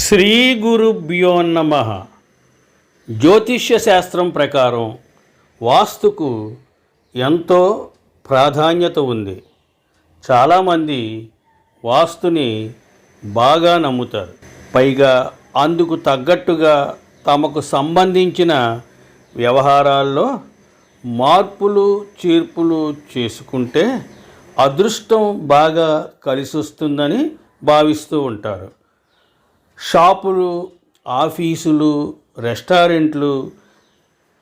శ్రీ గురుభ్యో నమ. జ్యోతిష్య శాస్త్రం ప్రకారం వాస్తుకు ఎంతో ప్రాధాన్యత ఉంది. చాలామంది వాస్తుని బాగా నమ్ముతారు. పైగా అందుకు తగ్గట్టుగా తమకు సంబంధించిన వ్యవహారాల్లో మార్పులు చేర్పులు చేసుకుంటే అదృష్టం బాగా కలిసొస్తుందని భావిస్తూ ఉంటారు. షాపులు ఆఫీసులు రెస్టారెంట్లు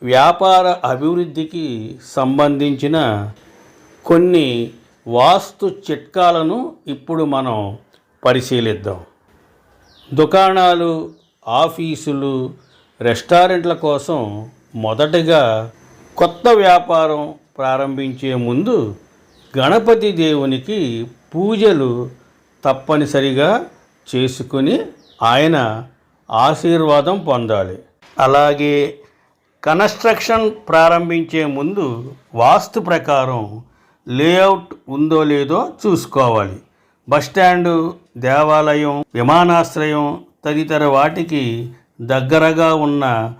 వ్యాపార అభివృద్ధికి సంబంధించిన కొన్ని వాస్తు చిట్కాలను ఇప్పుడు మనం పరిశీలిద్దాం. దుకాణాలు ఆఫీసులు రెస్టారెంట్ల కోసం మొదటగా కొత్త వ్యాపారం ప్రారంభించే ముందు గణపతి దేవునికి పూజలు తప్పనిసరిగా చేసుకుని ఆయన ఆశీర్వాదం పొందాలి. అలాగే కన్స్ట్రక్షన్ ప్రారంభించే ముందు వాస్తు ప్రకారం లేఅవుట్ ఉందో లేదో చూసుకోవాలి. బస్టాండు దేవాలయం విమానాశ్రయం తదితర వాటికి దగ్గరగా ఉన్న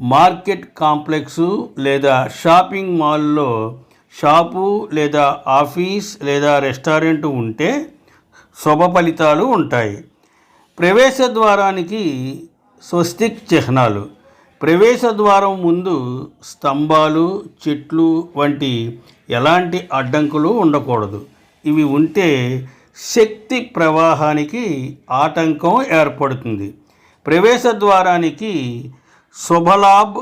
మార్కెట్ కాంప్లెక్సు లేదా షాపింగ్ మాల్లో షాపు లేదా ఆఫీస్ లేదా రెస్టారెంట్ ఉంటే శుభ ఫలితాలు ఉంటాయి. ప్రవేశ ద్వారానికి స్వస్తిక్ చిహ్నాలు. ప్రవేశ ద్వారం ముందు స్తంభాలు చెట్లు వంటి ఎలాంటి అడ్డంకులు ఉండకూడదు. ఇవి ఉంటే శక్తి ప్రవాహానికి ఆటంకం ఏర్పడుతుంది. ప్రవేశ ద్వారానికి శుభలాభ్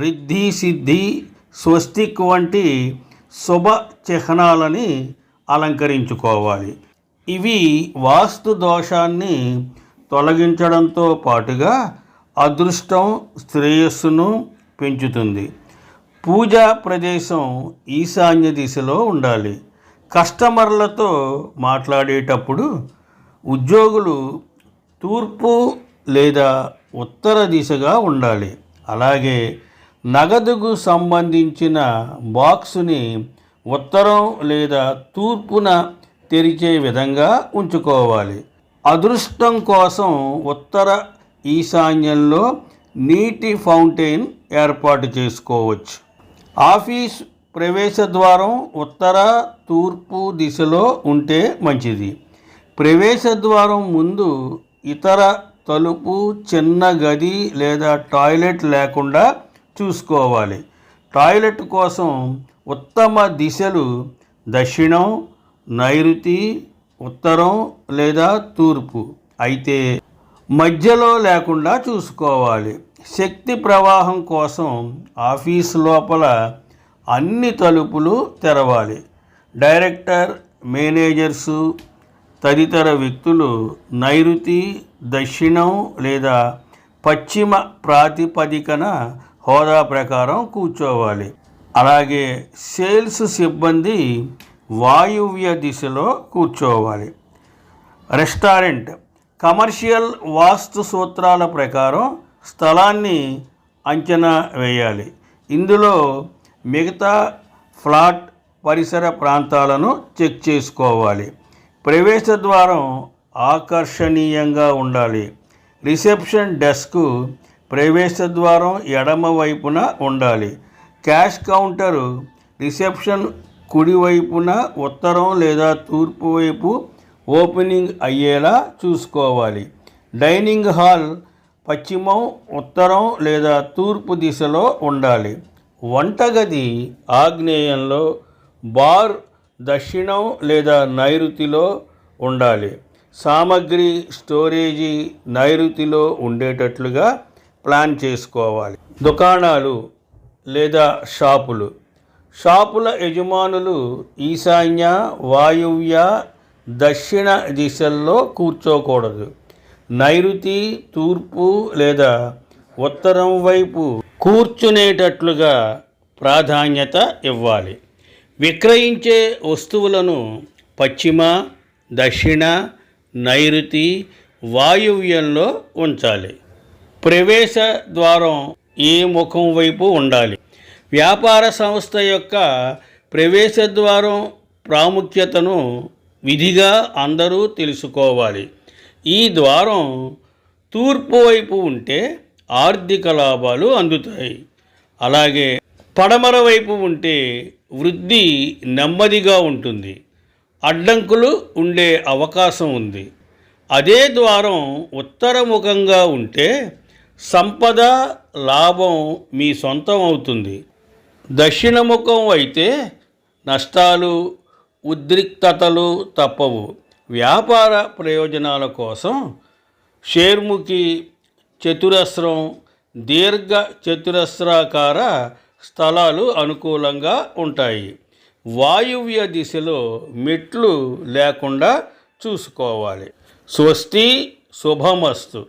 రిద్ధి సిద్ధి స్వస్తిక్ వంటి శుభ చిహ్నాలని అలంకరించుకోవాలి. ఇవి వాస్తు దోషాన్ని తొలగించడంతో పాటుగా అదృష్టం శ్రేయస్సును పెంచుతుంది. పూజా ప్రదేశం ఈశాన్య దిశలో ఉండాలి. కస్టమర్లతో మాట్లాడేటప్పుడు ఉద్యోగులు తూర్పు లేదా ఉత్తర దిశగా ఉండాలి. అలాగే నగదుకు సంబంధించిన బాక్సుని ఉత్తరం లేదా తూర్పున తెరిచే విధంగా ఉంచుకోవాలి. అదృష్టం కోసం ఉత్తర ఈశాన్యంలో నీటి ఫౌంటైన్ ఏర్పాటు చేసుకోవచ్చు. ఆఫీస్ ప్రవేశ ద్వారం ఉత్తర తూర్పు దిశలో ఉంటే మంచిది. ప్రవేశ ద్వారం ముందు ఇతర తలుపు చిన్న గది లేదా టాయిలెట్ లేకుండా చూసుకోవాలి. టాయిలెట్ కోసం ఉత్తమ దిశలు దక్షిణం నైరుతి ఉత్తరం లేదా తూర్పు. అయితే మధ్యలో లేకుండా చూసుకోవాలి. శక్తి ప్రవాహం కోసం ఆఫీస్ లోపల అన్ని తలుపులు తెరవాలి. డైరెక్టర్ మేనేజర్సు తదితర వ్యక్తులు నైరుతి దక్షిణం లేదా పశ్చిమ ప్రాతిపదికన హోదా ప్రకారం కూర్చోవాలి. అలాగే సేల్స్ సిబ్బంది వాయువ్య దిశలో కూర్చోవాలి. రెస్టారెంట్. కమర్షియల్ వాస్తు సూత్రాల ప్రకారం స్థలాన్ని అంచనా వేయాలి. ఇందులో మిగతా ఫ్లాట్ పరిసర ప్రాంతాలను చెక్ చేసుకోవాలి. ప్రవేశ ద్వారం ఆకర్షణీయంగా ఉండాలి. రిసెప్షన్ డెస్క్ ప్రవేశ ద్వారం ఎడమ వైపున ఉండాలి. క్యాష్ కౌంటరు రిసెప్షన్ కుడివైపున ఉత్తరం లేదా తూర్పు వైపు ఓపెనింగ్ అయ్యేలా చూసుకోవాలి. డైనింగ్ హాల్ పశ్చిమం ఉత్తరం లేదా తూర్పు దిశలో ఉండాలి. వంటగది ఆగ్నేయంలో బార్ దక్షిణం లేదా నైరుతిలో ఉండాలి. సామగ్రి స్టోరేజీ నైరుతిలో ఉండేటట్లుగా ప్లాన్ చేసుకోవాలి. దుకాణాలు లేదా షాపులు షాపుల యజమానులు ఈశాన్య వాయువ్య దక్షిణ దిశల్లో కూర్చోకూడదు. నైరుతి తూర్పు లేదా ఉత్తరం వైపు కూర్చునేటట్లుగా ప్రాధాన్యత ఇవ్వాలి. విక్రయించే వస్తువులను పశ్చిమ దక్షిణ నైరుతి వాయువ్యంలో ఉంచాలి. ప్రవేశ ద్వారం ఏ ముఖం వైపు ఉండాలి? వ్యాపార సంస్థ యొక్క ప్రవేశ ద్వారం ప్రాముఖ్యతను విధిగా అందరూ తెలుసుకోవాలి. ఈ ద్వారం తూర్పు వైపు ఉంటే ఆర్థిక లాభాలు అందుతాయి. అలాగే పడమర వైపు ఉంటే వృద్ధి నెమ్మదిగా ఉంటుంది. అడ్డంకులు ఉండే అవకాశం ఉంది. అదే ద్వారం ఉత్తరముఖంగా ఉంటే సంపద లాభం మీ సొంతం అవుతుంది. దక్షిణముఖం అయితే నష్టాలు ఉద్రిక్తతలు తప్పవు. వ్యాపార ప్రయోజనాల కోసం షేర్ముఖి చతురస్రం దీర్ఘ చతురస్రాకార స్థలాలు అనుకూలంగా ఉంటాయి. వాయువ్య దిశలో మెట్లు లేకుండా చూసుకోవాలి. స్వస్తి శుభమస్తు.